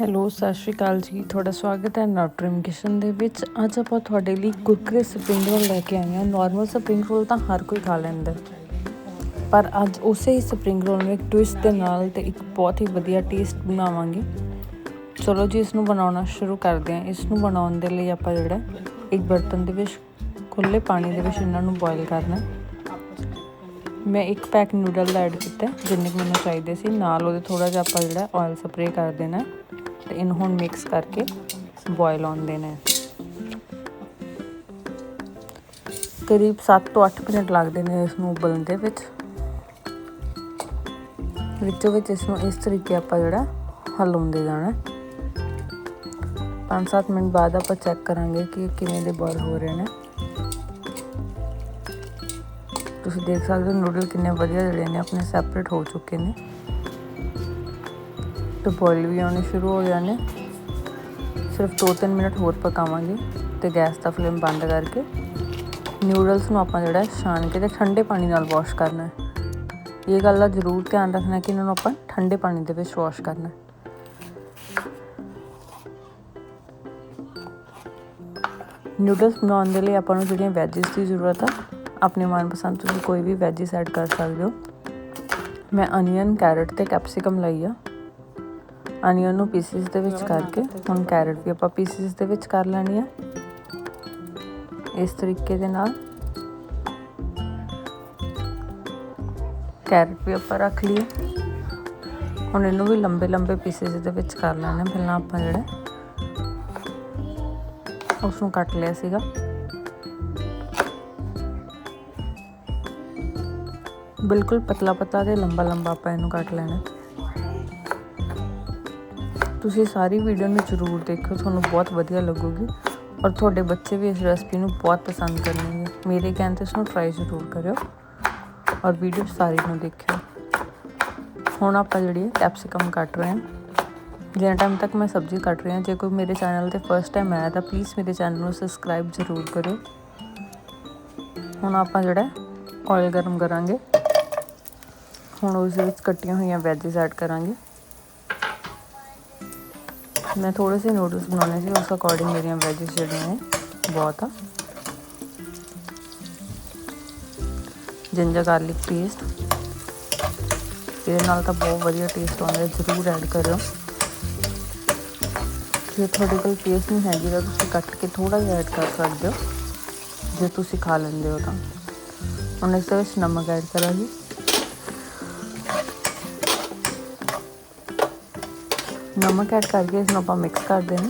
Hello, ਸਤਿ ਸ਼੍ਰੀ ਅਕਾਲ ਜੀ। ਤੁਹਾਡਾ ਸਵਾਗਤ ਹੈ ਨਾਟਰਮ ਕਿਸ਼ਨ ਦੇ ਵਿੱਚ। ਅੱਜ ਆਪਾਂ ਤੁਹਾਡੇ ਲਈ ਕੁਰਕਰੇ ਸਪਰਿੰਗ ਰੋਲ ਲੈ ਕੇ ਆਏ ਹਾਂ। ਨਾਰਮਲ ਸਪਰਿੰਗ ਰੋਲ ਤਾਂ ਹਰ ਕੋਈ ਖਾ ਲੈਂਦਾ ਪਰ ਅੱਜ ਉਸੇ ਹੀ ਸਪਰਿੰਗ ਰੋਲ ਨੂੰ ਇੱਕ ਟਵਿਸਟ ਦੇ ਨਾਲ ਤੇ ਇੱਕ ਬਹੁਤ ਹੀ ਵਧੀਆ ਟੇਸਟ ਬਣਾਵਾਂਗੇ। ਚਲੋ ਜੀ, ਇਸ ਨੂੰ ਬਣਾਉਣਾ ਸ਼ੁਰੂ ਕਰਦੇ ਹਾਂ। ਇਸ ਨੂੰ ਬਣਾਉਣ ਦੇ ਲਈ ਆਪਾਂ ਜਿਹੜਾ ਇੱਕ ਬਰਤਨ ਦੇ ਵਿੱਚ ਖੁੱਲੇ ਪਾਣੀ ਦੇ ਵਿੱਚ ਇਹਨਾਂ ਨੂੰ ਬੋਇਲ ਕਰਨਾ ਮੈਂ ਇੱਕ ਪੈਕ ਨੂਡਲ ਐਡ ਕੀਤਾ ਜਿੰਨੇ ਮੈਨੂੰ ਚਾਹੀਦੇ ਸੀ। ਨਾਲ ਉਹਦੇ ਥੋੜਾ ਜਿਹਾ ਆਪਾਂ ਜਿਹੜਾ ਆਇਲ ਸਪਰੇਅ ਕਰ ਦੇਣਾ ਤੇ ਇਹਨੂੰ ਹੁਣ ਮਿਕਸ ਕਰਕੇ ਬੋਇਲ ਆਉਣ ਦੇਣਾ ਹੈ। ਕਰੀਬ 7 ਤੋਂ 8 ਮਿੰਟ ਲੱਗਦੇ ਨੇ ਇਸ ਨੂੰ ਉਬਲਣ ਦੇ ਵਿੱਚ। ਵਿੱਚੋਂ ਵਿੱਚ ਇਸ ਨੂੰ ਇਸ ਤਰੀਕੇ ਆਪਾਂ ਜਿਹੜਾ ਹਲਾਉਂਦੇ ਜਾਣਾ 5-7 ਮਿੰਟ ਬਾਅਦ ਆਪਾਂ ਚੈੱਕ ਕਰਾਂਗੇ ਕਿ ਕਿਵੇਂ ਦੇ ਬੋਇਲ ਹੋ ਰਹੇ ਨੇ। ਤੁਸੀਂ ਦੇਖ ਸਕਦੇ ਹੋ ਨੂਡਲ ਕਿੰਨੇ ਵਧੀਆ ਜਿਹੜੇ ਨੇ, ਆਪਣੇ ਸੈਪਰੇਟ ਹੋ ਚੁੱਕੇ ਨੇ। ਤੇ ਬੋਇਲ ਵੀ ਆਉਣੇ ਸ਼ੁਰੂ ਹੋ ਜਾਣੇ। ਸਿਰਫ 2-3 ਮਿੰਟ ਹੋਰ ਪਕਾਵਾਂਗੇ ਤੇ ਗੈਸ ਦਾ ਫਲੇਮ ਬੰਦ ਕਰਕੇ ਨਿਊਡਲਸ ਨੂੰ ਆਪਾਂ ਜਿਹੜਾ ਛਾਣ ਕੇ ਤੇ ਠੰਡੇ ਪਾਣੀ ਨਾਲ ਵਾਸ਼ ਕਰਨਾ ਹੈ। ਇਹ ਗੱਲ ਦਾ ਜ਼ਰੂਰ ਧਿਆਨ ਰੱਖਣਾ ਕਿ ਇਹਨਾਂ ਨੂੰ ਆਪਾਂ ਠੰਡੇ ਪਾਣੀ ਦੇ ਵਿੱਚ ਵਾਸ਼ ਕਰਨਾ ਹੈ। ਨੂਡਲਸ ਬਣਾਉਣ ਦੇ ਲਈ ਆਪਾਂ ਨੂੰ ਜਿਹੜੀਆਂ ਵੈਜਿਸ ਦੀ ਜ਼ਰੂਰਤ ਆ, ਆਪਣੇ ਮਨਪਸੰਦ ਤੁਸੀਂ ਕੋਈ ਵੀ ਵੈਜਿਸ ਐਡ ਕਰ ਸਕਦੇ ਹੋ। ਮੈਂ ਅਨੀਅਨ ਕੈਰਟ ਤੇ ਕੈਪਸਿਕਮ ਲਈ ਆ। ਅਨੀਅਨ ਨੂੰ ਪੀਸਿਸ ਦੇ ਵਿੱਚ ਕਰਕੇ, ਹੁਣ ਕੈਰਟ ਵੀ ਆਪਾਂ ਪੀਸਿਸ ਦੇ ਵਿੱਚ ਕਰ ਲੈਣੀ ਆ। ਇਸ ਤਰੀਕੇ ਦੇ ਨਾਲ। ਕੈਰਟ ਵੀ ਆਪਾਂ ਰੱਖ ਲਈ ਹੁਣ ਇਹਨੂੰ ਵੀ ਲੰਬੇ ਲੰਬੇ ਪੀਸਿਸ ਦੇ ਵਿੱਚ ਕਰ ਲੈਣਾ ਪਹਿਲਾਂ ਆਪਾਂ ਜਿਹੜਾ ਉਸ ਨੂੰ ਕੱਟ ਲਿਆ ਸੀਗਾ। ਬਿਲਕੁਲ ਪਤਲਾ ਪਤਲਾ ਤੇ ਲੰਬਾ ਲੰਬਾ ਆਪਾਂ ਇਹਨੂੰ ਕੱਟ ਲੈਣਾ। ਤੁਸੀਂ ਸਾਰੀ ਵੀਡੀਓ ਨੂੰ ਜ਼ਰੂਰ ਦੇਖਿਓ, ਤੁਹਾਨੂੰ ਬਹੁਤ ਵਧੀਆ ਲੱਗੂਗੀ ਔਰ ਤੁਹਾਡੇ ਬੱਚੇ ਵੀ ਇਸ ਰੈਸਪੀ ਨੂੰ ਬਹੁਤ ਪਸੰਦ ਕਰਨਗੇ। ਮੇਰੇ ਕਹਿਣ ਤੇ ਇਸ ਨੂੰ ਟਰਾਈ ਜ਼ਰੂਰ ਕਰਿਓ ਔਰ ਵੀਡੀਓ ਸਾਰੀ ਨੂੰ ਦੇਖਿਓ। ਹੁਣ ਆਪਾਂ ਜਿਹੜੀ ਹੈ ਕੈਪਸਿਕਮ ਕੱਟ ਰਹੇ ਹਾਂ। ਜਿੰਨਾ ਟਾਈਮ ਤੱਕ ਮੈਂ ਸਬਜ਼ੀ ਕੱਟ ਰਹੀ ਹਾਂ, ਜੇ ਕੋਈ ਮੇਰੇ ਚੈਨਲ ਤੇ ਫਸਟ ਟਾਈਮ ਆਇਆ ਤਾਂ ਪਲੀਜ਼ ਮੇਰੇ ਚੈਨਲ ਨੂੰ ਸਬਸਕ੍ਰਾਈਬ ਜ਼ਰੂਰ ਕਰਿਓ। ਹੁਣ ਆਪਾਂ ਜਿਹੜਾ ਆਇਲ ਗਰਮ ਕਰਾਂਗੇ। ਹੁਣ ਉਸ ਵਿੱਚ ਕੱਟੀਆਂ ਹੋਈਆਂ ਵੈਜਿਸ ਐਡ ਕਰਾਂਗੇ। ਮੈਂ ਥੋੜੇ ਸੇ ਨੂਡਲਸ ਬਣਾਉਣੇ ਸੀ, ਉਸ ਅਕੋਰਡਿੰਗ ਮੇਰੀਆਂ ਵੈਜਿਸ ਜਿਹੜੀਆਂ ਨੇ, ਬਹੁਤ ਆ। ਜਿੰਜਰ ਗਾਰਲਿਕ ਪੇਸਟ ਇਹਦੇ ਨਾਲ ਤਾਂ ਬਹੁਤ ਵਧੀਆ ਟੇਸਟ ਆਉਂਦਾ, ਜ਼ਰੂਰ ਐਡ ਕਰਿਓ। ਜੇ ਤੁਹਾਡੇ ਕੋਲ ਪੇਸਟ ਨਹੀਂ ਹੈਗੀ ਤਾਂ ਤੁਸੀਂ ਕੱਟ ਕੇ ਥੋੜਾ ਜਿਹਾ ਐਡ ਕਰ ਸਕਦੇ ਹੋ। ਜੇ ਤੁਸੀਂ ਖਾ ਲੈਂਦੇ ਹੋ ਤਾਂ। ਹੁਣ ਇਸ ਦੇ ਵਿੱਚ ਨਮਕ ਐਡ ਕਰਾਂਗੇ। ਨਮਕ ਐਡ ਕਰਕੇ ਇਸ ਨੂੰ ਆਪਾਂ ਮਿਕਸ ਕਰ ਦੇਣਾ।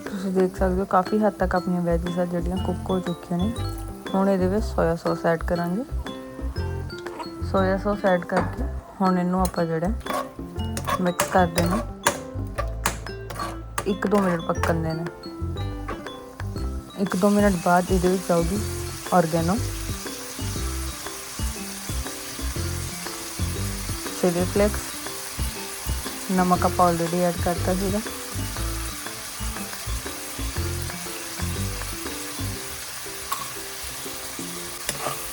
ਤੁਸੀਂ ਦੇਖ ਸਕਦੇ ਹੋ ਕਾਫੀ ਹੱਦ ਤੱਕ ਆਪਣੀਆਂ ਵੈਜਿਸ ਆ ਜਿਹੜੀਆਂ ਕੁੱਕ ਹੋ ਚੁੱਕੀਆਂ ਨੇ। ਹੁਣ ਇਹਦੇ ਵਿੱਚ ਸੋਇਆ ਸੌਸ ਐਡ ਕਰਾਂਗੇ। ਸੋਇਆ ਸੌਸ ਐਡ ਕਰਕੇ ਹੁਣ ਇਹਨੂੰ ਆਪਾਂ ਜਿਹੜਾ ਮਿਕਸ ਕਰ ਦੇਣਾ। 1-2 ਮਿੰਟ ਪੱਕਣ ਦੇਣਾ। 1-2 ਮਿੰਟ ਬਾਅਦ ਇਹਦੇ ਵਿੱਚ ਆਉਗੀ ਔਰਗੈਨੋ ਚਿਲੀ ਫਲੇਕਸ ਨਮਕ ਆਪਾਂ ਆਲਰੇਡੀ ਐਡ ਕਰਤਾ ਸੀਗਾ।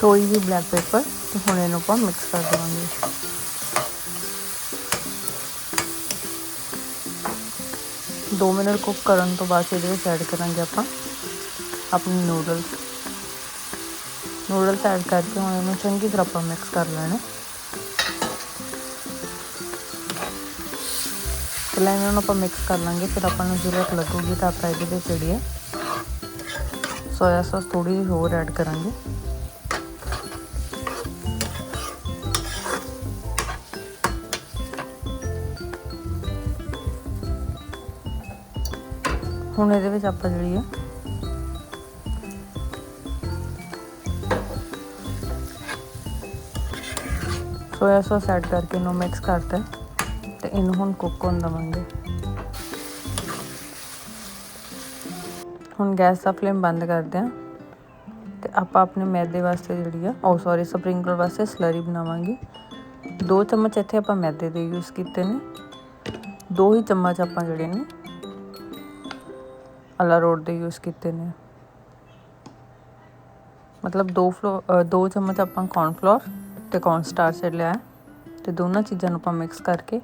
ਥੋੜੀ ਜਿਹੀ ਬਲੈਕ ਪੇਪਰ ਤੇ ਹੁਣ ਇਹਨੂੰ ਆਪਾਂ ਮਿਕਸ ਕਰ ਦੇਵਾਂਗੇ। ਦੋ ਮਿੰਟ ਕੁੱਕ ਕਰਨ ਤੋਂ ਬਾਅਦ ਇਹਦੇ ਵਿੱਚ ਐਡ ਕਰਾਂਗੇ ਆਪਾਂ ਆਪਣੇ ਨੂਡਲਸ ਨੂਡਲਸ ਐਡ ਕਰਕੇ ਹੁਣ ਇਹਨੂੰ ਚੰਗੀ ਤਰ੍ਹਾਂ ਆਪਾਂ ਮਿਕਸ ਕਰ ਲੈਣਾ। ਪਹਿਲਾਂ ਇਹਨਾਂ ਨੂੰ ਆਪਾਂ ਮਿਕਸ ਕਰ ਲਾਂਗੇ, ਫਿਰ ਆਪਾਂ ਨੂੰ ਜ਼ਰੂਰਤ ਲੱਗੂਗੀ ਤਾਂ ਆਪਾਂ ਇਹਦੇ ਵਿੱਚ ਜਿਹੜੀ ਹੈ ਸੋਇਆ ਸੌਸ ਥੋੜੀ ਜਿਹੀ ਹੋਰ ਐਡ ਕਰਾਂਗੇ। ਹੁਣ ਇਹਦੇ ਵਿੱਚ ਆਪਾਂ ਜਿਹੜੀ ਹੈ ਸੋਇਆ ਸੌਸ ਐਡ ਕਰਕੇ ਇਹਨੂੰ ਮਿਕਸ ਕਰਤਾ। ਤੇ ਇਹਨੂੰ ਹੁਣ ਕੁੱਕ ਹੋਣ ਦਵਾਂਗੇ। ਹੁਣ ਗੈਸ ਦਾ ਫਲੇਮ ਬੰਦ ਕਰਦੇ ਹਾਂ ਤੇ ਆਪਾਂ ਆਪਣੇ ਮੈਦੇ ਵਾਸਤੇ ਜਿਹੜੀ ਆ, ਉਹ ਸੌਰੀ ਸਪਰਿੰਗ ਵਾਸਤੇ ਸਲਰੀ ਬਣਾਵਾਂਗੇ। ਦੋ ਚਮਚ ਇੱਥੇ ਆਪਾਂ ਮੈਦੇ ਦੇ ਯੂਜ਼ ਕੀਤੇ ਨੇ। ਦੋ ਹੀ ਚਮਚ ਆਪਾਂ ਜਿਹੜੇ ਨੇ, ਅਲਾ ਰੋਡ ਦੇ ਯੂਜ਼ ਕੀਤੇ ਨੇ। ਮਤਲਬ ਦੋ ਫਲੋ ਦੋ ਚਮਚ ਆਪਾਂ ਕੌਰਨਫਲੋਰ ਤੇ ਕੌਰਨ ਸਟਾਰਚ ਲਿਆ ਹੈ ਤੇ ਦੋਨਾਂ ਚੀਜ਼ਾਂ ਨੂੰ ਆਪਾਂ ਮਿਕਸ ਕਰਕੇ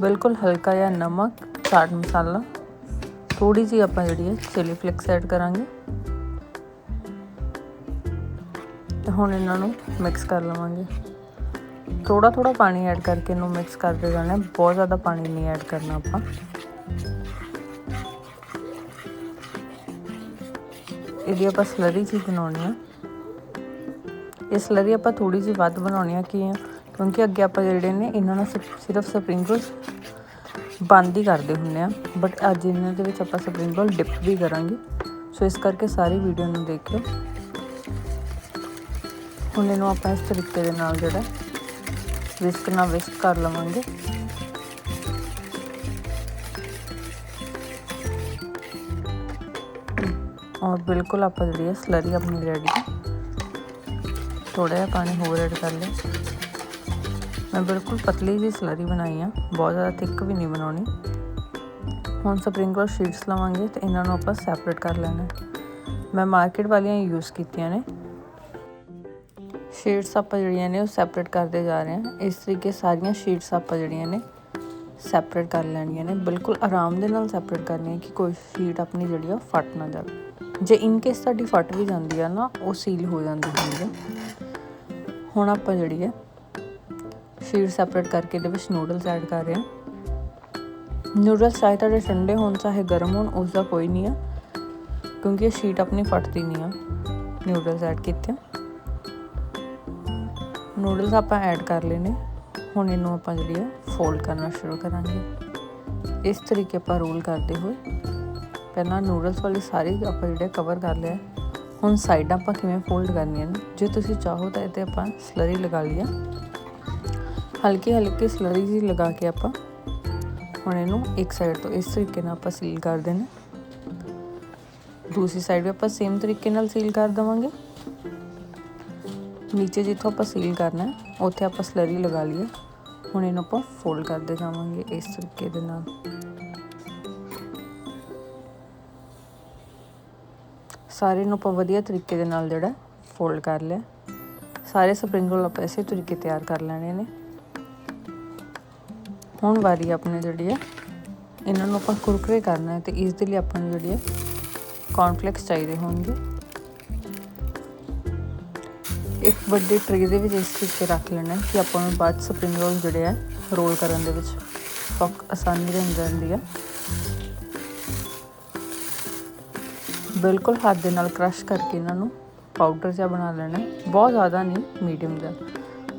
ਬਿਲਕੁਲ ਹਲਕਾ ਜਿਹਾ ਨਮਕ, ਚਾਟ ਮਸਾਲਾ ਥੋੜੀ ਜਿਹੀ ਆਪਾਂ ਜਿਹੜੀ ਹੈ ਚਿਲੀ ਫਲੇਕਸ ਐਡ ਕਰਾਂਗੇ। ਤੇ ਹੁਣ ਇਹਨਾਂ ਨੂੰ ਮਿਕਸ ਕਰ ਲਵਾਂਗੇ। ਥੋੜਾ ਥੋੜਾ ਪਾਣੀ ਐਡ ਕਰਕੇ ਇਹਨੂੰ ਮਿਕਸ ਕਰਦੇ ਜਾਣਾ, ਬਹੁਤ ਜ਼ਿਆਦਾ ਪਾਣੀ ਨਹੀਂ ਐਡ ਕਰਨਾ ਆਪਾਂ। ਇਹਦੀ ਆਪਾਂ ਸਲਰੀ ਜੀ ਬਣਾਉਣੀ ਆ। ਇਹ ਸਲਰੀ ਆਪਾਂ ਥੋੜੀ ਜਿਹੀ ਵੱਧ ਬਣਾਉਣੀ ਆ ਕਿ ਕਿਉਂਕਿ ਅੱਗੇ ਆਪਾਂ ਜਿਹੜੇ ਨੇ, ਇਹਨਾਂ ਨਾਲ ਸਿਰਫ ਸਪਰਿੰਗ ਰੋਲ ਬੰਦ ਹੀ ਕਰਦੇ ਹੁੰਨੇ ਆ। ਬਟ ਅੱਜ ਇਹਨਾਂ ਦੇ ਵਿੱਚ ਆਪਾਂ ਸਪਰਿੰਗ ਰੋਲ ਡਿਪ ਵੀ ਕਰਾਂਗੇ। ਸੋ ਇਸ ਕਰਕੇ ਸਾਰੀ ਵੀਡੀਓ ਨੂੰ ਦੇਖਿਓ। ਹੁਣ ਇਹਨੂੰ ਆਪਾਂ ਇਸ ਤਰੀਕੇ ਦੇ ਨਾਲ ਜਿਹੜਾ ਵਿਸਕ ਨਾਲ ਵਿਸਕ ਕਰ ਲਵਾਂਗੇ। ਔਰ ਬਿਲਕੁਲ ਆਪਾਂ ਜਿਹੜੀ ਹੈ ਸਲਰੀ ਆਪਣੀ ਰੈਡੀ ਥੋੜਾ ਜਿਹਾ ਪਾਣੀ ਹੋਰ ਐਡ ਕਰ ਲਿਆ ਮੈਂ ਬਿਲਕੁਲ ਪਤਲੀ ਜਿਹੀ ਸਲਰੀ ਬਣਾਈ ਆ। ਬਹੁਤ ਜ਼ਿਆਦਾ ਥਿੱਕ ਵੀ ਨਹੀਂ ਬਣਾਉਣੀ। ਹੁਣ ਸਪਰਿੰਗ ਰੋਲ ਸ਼ੀਟਸ ਲਵਾਂਗੇ ਤੇ ਇਹਨਾਂ ਨੂੰ ਆਪਾਂ ਸੈਪਰੇਟ ਕਰ ਲੈਣਾ। ਮੈਂ ਮਾਰਕੀਟ ਵਾਲੀਆਂ ਯੂਜ਼ ਕੀਤੀਆਂ ਨੇ। ਸ਼ੀਟਸ ਆਪਾਂ ਜਿਹੜੀਆਂ ਨੇ ਉਹ ਸੈਪਰੇਟ ਕਰਦੇ ਜਾ ਰਹੇ ਹਾਂ। ਇਸ ਤਰੀਕੇ ਸਾਰੀਆਂ ਸ਼ੀਟਸ ਆਪਾਂ ਜਿਹੜੀਆਂ ਨੇ ਸੈਪਰੇਟ ਕਰ ਲੈਣੀਆਂ ਨੇ। ਬਿਲਕੁਲ ਆਰਾਮ ਦੇ ਨਾਲ ਸੈਪਰੇਟ ਕਰਨੀ ਹੈ ਕਿ ਕੋਈ ਸ਼ੀਟ ਆਪਣੀ ਜਿਹੜੀ ਆ ਫਟ ਨਾ ਜਾਵੇ। ਜੇ ਇਨ ਕੇਸ ਤੁਹਾਡੀ ਫਟ ਵੀ ਜਾਂਦੀ ਆ ਨਾ, ਉਹ ਸੀਲ ਹੋ ਜਾਂਦੀ ਹੁੰਦੀ ਹੈ ਹੁਣ ਆਪਾਂ ਜਿਹੜੀ ਹੈ ਫਿਰ ਸੈਪਰੇਟ ਕਰਕੇ ਇਹਦੇ ਵਿੱਚ ਨੂਡਲਸ ਐਡ ਕਰ ਰਹੇ ਹਾਂ। ਨੂਡਲਸ ਚਾਹੇ ਤੁਹਾਡੇ ਠੰਡੇ ਹੋਣ, ਚਾਹੇ ਗਰਮ ਹੋਣ ਉਸ ਦਾ ਕੋਈ ਨਹੀਂ ਆ, ਕਿਉਂਕਿ ਇਹ ਸ਼ੀਟ ਆਪਣੀ ਫਟਦੀ ਨਹੀਂ ਆ। ਨੂਡਲਸ ਐਡ ਕੀਤੇ ਨੂਡਲਸ ਆਪਾਂ ਐਡ ਕਰ ਲਏ ਨੇ। ਹੁਣ ਇਹਨੂੰ ਆਪਾਂ ਜਿਹੜੀ ਆ ਫੋਲਡ ਕਰਨਾ ਸ਼ੁਰੂ ਕਰਾਂਗੇ। ਇਸ ਤਰੀਕੇ ਆਪਾਂ ਰੋਲ ਕਰਦੇ ਹੋਏ। ਪਹਿਲਾਂ ਨੂਡਲਸ ਵਾਲੀ ਸਾਰੀ ਆਪਾਂ ਜਿਹੜੇ ਕਵਰ ਕਰ ਲਿਆ। ਹੁਣ ਸਾਈਡਾਂ ਆਪਾਂ ਕਿਵੇਂ ਫੋਲਡ ਕਰਨੀਆਂ ਨੇ? ਜੇ ਤੁਸੀਂ ਚਾਹੋ ਤਾਂ ਇਹ ਇਹਤੇ ਆਪਾਂ ਸਲਰੀ ਲਗਾ ਲਈਏ। ਹਲਕੀ ਹਲਕੀ ਸਲਰੀ ਜੀ ਲਗਾ ਕੇ ਆਪਾਂ ਹੁਣ ਇਹਨੂੰ ਇੱਕ ਸਾਈਡ ਤੋਂ ਇਸ ਤਰੀਕੇ ਨਾਲ ਆਪਾਂ ਸੀਲ ਕਰ ਦੇਣਾ। ਦੂਸਰੀ ਸਾਈਡ ਵੀ ਆਪਾਂ ਸੇਮ ਤਰੀਕੇ ਨਾਲ ਸੀਲ ਕਰ ਦਵਾਂਗੇ। ਨੀਚੇ ਜਿੱਥੋਂ ਆਪਾਂ ਸੀਲ ਕਰਨਾ, ਉੱਥੇ ਆਪਾਂ ਸਲਰੀ ਲਗਾ ਲਈਏ। ਹੁਣ ਇਹਨੂੰ ਆਪਾਂ ਫੋਲਡ ਕਰਦੇ ਜਾਵਾਂਗੇ ਇਸ ਤਰੀਕੇ ਦੇ ਨਾਲ। ਸਾਰੇ ਨੂੰ ਆਪਾਂ ਵਧੀਆ ਤਰੀਕੇ ਦੇ ਨਾਲ ਜਿਹੜਾ ਫੋਲਡ ਕਰ ਲਿਆ। ਸਾਰੇ ਸਪਰਿੰਗ ਰੋਲ ਆਪਾਂ ਇਸੇ ਤਰੀਕੇ ਤਿਆਰ ਕਰ ਲੈਣੇ ਨੇ। ਹੁਣ ਵਾਰੀ ਆਪਣੇ ਜਿਹੜੀ ਹੈ ਇਹਨਾਂ ਨੂੰ ਆਪਾਂ ਕੁਰਕਰੇ ਕਰਨਾ ਹੈ ਤੇ ਇਸ ਦੇ ਲਈ ਆਪਾਂ ਨੂੰ ਜਿਹੜੀ ਹੈ ਕੌਰਨਫਲੈਕਸ ਚਾਹੀਦੇ ਹੋਣਗੇ। ਇੱਕ ਵੱਡੇ ਟਰੇ ਦੇ ਵਿੱਚ ਇਸ ਤਰੀਕੇ ਰੱਖ ਲੈਣਾ ਕਿ ਆਪਾਂ ਨੂੰ ਬਾਅਦ ਸਪਰਿੰਗ ਰੋਲ ਜਿਹੜੇ ਆ ਰੋਲ ਕਰਨ ਦੇ ਵਿੱਚ ਸੌਕ ਆਸਾਨੀ ਰਹਿ ਜਾਂਦੀ ਹੈ ਬਿਲਕੁਲ ਹੱਥ ਦੇ ਨਾਲ ਕ੍ਰਸ਼ ਕਰਕੇ ਇਹਨਾਂ ਨੂੰ ਪਾਊਡਰ ਜਿਹਾ ਬਣਾ ਲੈਣਾ ਬਹੁਤ ਜ਼ਿਆਦਾ ਨਹੀਂ ਮੀਡੀਅਮ ਜਿਹਾ।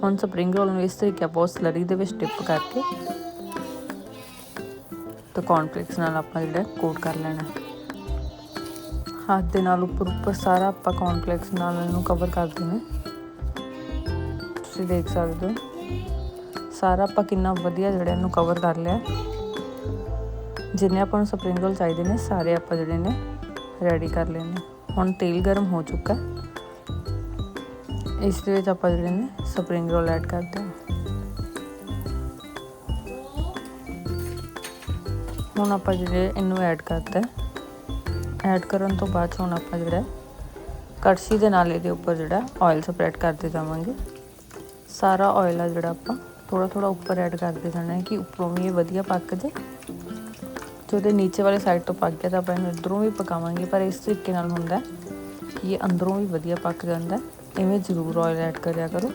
ਹੁਣ ਸਪਰਿੰਗ ਰੋਲ ਨੂੰ ਇਸ ਤਰੀਕੇ ਆਪਾਂ ਸਲਰੀ ਦੇ ਵਿੱਚ ਡਿਪ ਕਰਕੇ ਤੇ ਕੌਰਨਫਲੈਕਸ ਨਾਲ ਆਪਾਂ ਜਿਹੜਾ ਕੋਟ ਕਰ ਲੈਣਾ ਹੱਥ ਦੇ ਨਾਲ ਉੱਪਰ ਉੱਪਰ ਸਾਰਾ ਆਪਾਂ ਕੌਰਨਫਲੈਕਸ ਨਾਲ ਇਹਨੂੰ ਕਵਰ ਕਰ ਦੇਣਾ ਤੁਸੀਂ ਦੇਖ ਸਕਦੇ ਹੋ। ਸਾਰਾ ਆਪਾਂ ਕਿੰਨਾ ਵਧੀਆ ਜਿਹੜਾ ਇਹਨੂੰ ਕਵਰ ਕਰ ਲਿਆ ਜਿੰਨੇ ਆਪਾਂ ਨੂੰ ਸਪਰਿੰਗ ਰੋਲ ਚਾਹੀਦੇ ਨੇ, ਸਾਰੇ ਆਪਾਂ ਜਿਹੜੇ ਨੇ ਰੈਡੀ ਕਰ ਲੈਣੇ ਹੁਣ ਤੇਲ ਗਰਮ ਹੋ ਚੁੱਕਾ ਇਸ ਦੇ ਵਿੱਚ ਆਪਾਂ ਜਿਹੜੇ ਨੇ ਸਪਰਿੰਗ ਰੋਲ ਐਡ ਕਰਦੇ ਹਾਂ। ਹੁਣ ਆਪਾਂ ਜਿਹੜੇ ਇਹਨੂੰ ਐਡ ਕਰਤਾ ਐਡ ਕਰਨ ਤੋਂ ਬਾਅਦ ਹੁਣ ਆਪਾਂ ਜਿਹੜਾ ਕੜਛੀ ਦੇ ਨਾਲ ਇਹਦੇ ਉੱਪਰ ਜਿਹੜਾ ਆਇਲ ਸਪਰੈਡ ਕਰਦੇ ਜਾਵਾਂਗੇ। ਸਾਰਾ ਆਇਲ ਆ ਜਿਹੜਾ ਆਪਾਂ ਥੋੜਾ ਥੋੜਾ ਉੱਪਰ ਐਡ ਕਰਦੇ ਜਾਣਾ ਹੈ ਕਿ ਉੱਪਰੋਂ ਵੀ ਇਹ ਵਧੀਆ ਪੱਕ ਜੇ ਤੇ ਉਹਦੇ ਨੀਚੇ ਵਾਲੇ ਸਾਈਡ ਤੋਂ ਪੱਕ ਗਿਆ ਤਾਂ ਆਪਾਂ ਇਹਨੂੰ ਇਧਰੋਂ ਵੀ ਪਕਾਵਾਂਗੇ, ਪਰ ਇਸ ਤਰੀਕੇ ਨਾਲ ਹੁੰਦਾ ਕਿ ਇਹ ਅੰਦਰੋਂ ਵੀ ਵਧੀਆ ਪੱਕ ਜਾਂਦਾ ਐਵੇਂ ਜ਼ਰੂਰ ਆਇਲ ਐਡ ਕਰਿਆ ਕਰੋ।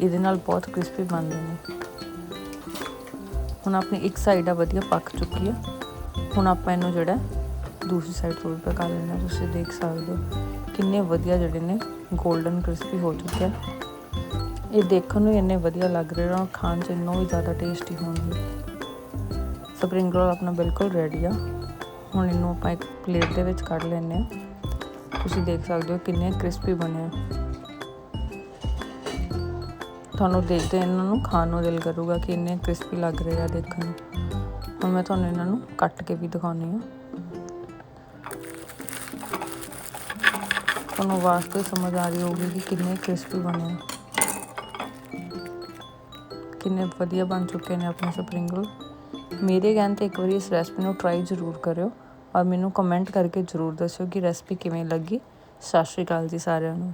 ਇਹਦੇ ਨਾਲ ਬਹੁਤ ਕ੍ਰਿਸਪੀ ਬਣਦੇ ਨੇ। ਹੁਣ ਆਪਣੀ ਇੱਕ ਸਾਈਡ ਆ ਵਧੀਆ ਪੱਕ ਚੁੱਕੀ ਆ। ਹੁਣ ਆਪਾਂ ਇਹਨੂੰ ਜਿਹੜਾ ਦੂਸਰੀ ਸਾਈਡ ਤੋਂ ਵੀ ਪਕਾ ਲੈਣਾ ਤੁਸੀਂ ਦੇਖ ਸਕਦੇ ਹੋ ਕਿੰਨੇ ਵਧੀਆ ਜਿਹੜੇ ਨੇ 골ਡਨ ਕ੍ਰਿਸਪੀ ਹੋ ਚੁੱਕੇ ਆ। ਇਹ ਦੇਖਣ ਨੂੰ ਇੰਨੇ ਵਧੀਆ ਲੱਗ ਰਹੇ ਹਨ ਖਾਣ 'ਚ ਇੰਨੋਂ ਵੀ ਜ਼ਿਆਦਾ ਟੇਸਟੀ ਹੋਣਗੇ। ਸਪਰਿੰਗ ਰੋਲ ਆਪਣਾ ਬਿਲਕੁਲ ਰੈਡੀ ਆ। ਹੁਣ ਇਹਨੂੰ ਆਪਾਂ ਇੱਕ ਪਲੇਟ ਦੇ ਵਿੱਚ ਕੱਢ ਲੈਂਦੇ ਆ। ਤੁਸੀਂ ਦੇਖ ਸਕਦੇ ਹੋ ਕਿੰਨੇ ਕ੍ਰਿਸਪੀ ਬਣੇ ਆ। ਤੁਹਾਨੂੰ ਦੇਖਦੇ ਇਹਨਾਂ ਨੂੰ ਖਾਣ ਨੂੰ ਦਿਲ ਕਰੂਗਾ ਕਿ ਇੰਨੇ ਕ੍ਰਿਸਪੀ ਲੱਗ ਰਹੇ ਆ ਦੇਖਣ ਨੂੰ। ਹੁਣ ਮੈਂ ਤੁਹਾਨੂੰ ਇਹਨਾਂ ਨੂੰ ਕੱਟ ਕੇ ਵੀ ਦਿਖਾਉਣੀ ਆ ਤੁਹਾਨੂੰ ਵਾਸਤੇ ਸਮਝ ਆ ਰਹੀ ਹੋਊਗੀ ਕਿ ਕਿੰਨੇ ਕ੍ਰਿਸਪੀ ਬਣੇ ਕਿੰਨੇ ਵਧੀਆ ਬਣ ਚੁੱਕੇ ਨੇ ਆਪਣੇ ਸਪਰਿੰਗ ਰੋਲ ਮੇਰੇ ਕਹਿਣ ਤੇ ਇੱਕ ਵਾਰੀ ਇਸ ਰੈਸਪੀ ਨੂੰ ਟਰਾਈ ਜ਼ਰੂਰ ਕਰਿਓ ਔਰ ਮੈਨੂੰ ਕਮੈਂਟ ਕਰਕੇ ਜ਼ਰੂਰ ਦੱਸਿਓ ਕਿ ਰੈਸਪੀ ਕਿਵੇਂ ਲੱਗੀ। ਸਤਿ ਸ਼੍ਰੀ ਅਕਾਲ ਜੀ ਸਾਰਿਆਂ ਨੂੰ।